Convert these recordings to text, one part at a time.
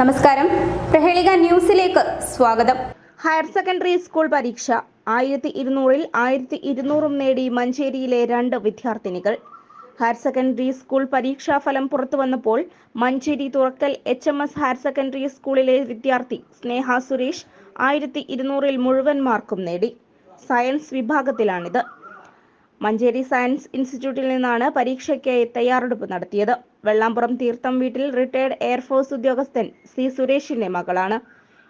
നമസ്കാരം. പ്രഹേളിക ന്യൂസിലേക്ക് സ്വാഗതം. ഹയർ സെക്കൻഡറി സ്കൂൾ പരീക്ഷ ആയിരത്തി ഇരുന്നൂറിൽ ആയിരത്തി ഇരുന്നൂറും നേടി മഞ്ചേരിയിലെ രണ്ട് വിദ്യാർത്ഥിനികൾ. ഹയർ സെക്കൻഡറി സ്കൂൾ പരീക്ഷാ ഫലം പുറത്തു വന്നപ്പോൾ Manjeri Thurakkal H M S higher secondary സ്കൂളിലെ വിദ്യാർത്ഥി സ്നേഹ സുരേഷ് ആയിരത്തി ഇരുന്നൂറിൽ മുഴുവൻ മാർക്കും നേടി. സയൻസ് വിഭാഗത്തിലാണിത്. മഞ്ചേരി സയൻസ് ഇൻസ്റ്റിറ്റ്യൂട്ടിൽ നിന്നാണ് പരീക്ഷയ്ക്കായി തയ്യാറെടുപ്പ് നടത്തിയത്. വെള്ളാമ്പുറം തീർത്ഥം വീട്ടിൽ റിട്ടയർഡ് എയർഫോഴ്സ് ഉദ്യോഗസ്ഥൻ സി സുരേഷിന്റെ മകളാണ്.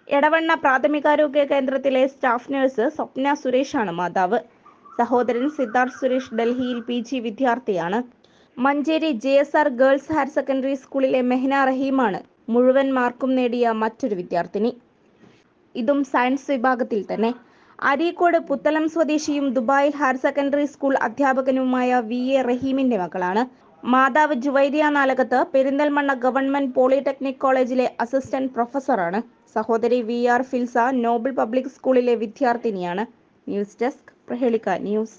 എടവണ്ണ പ്രാഥമികാരോഗ്യ കേന്ദ്രത്തിലെ സ്റ്റാഫ് നഴ്സ് സ്വപ്ന സുരേഷാണ് മാതാവ്. സഹോദരൻ സിദ്ധാർത്ഥ് സുരേഷ് ഡൽഹിയിൽ പി ജി വിദ്യാർത്ഥിയാണ്. Manjeri J S R girls higher secondary സ്കൂളിലെ മെഹ്ന റഹീമാണ് മുഴുവൻ മാർക്കും നേടിയ മറ്റൊരു വിദ്യാർത്ഥിനി. ഇതും സയൻസ് വിഭാഗത്തിൽ തന്നെ. അരീക്കോട് പുത്തലം സ്വദേശിയും ദുബായിൽ ഹയർ സെക്കൻഡറി സ്കൂൾ അധ്യാപകനുമായ വി എ റഹീമിന്റെ മകളാണ്. മാതാവ് ജുവൈരിയ നാലകത്ത് പെരിന്തൽമണ്ണ ഗവൺമെന്റ് പോളിടെക്നിക് കോളേജിലെ അസിസ്റ്റന്റ് പ്രൊഫസറാണ്. സഹോദരി V R Filsa noble public സ്കൂളിലെ വിദ്യാർത്ഥിനിയാണ്. News desk Prahelika news.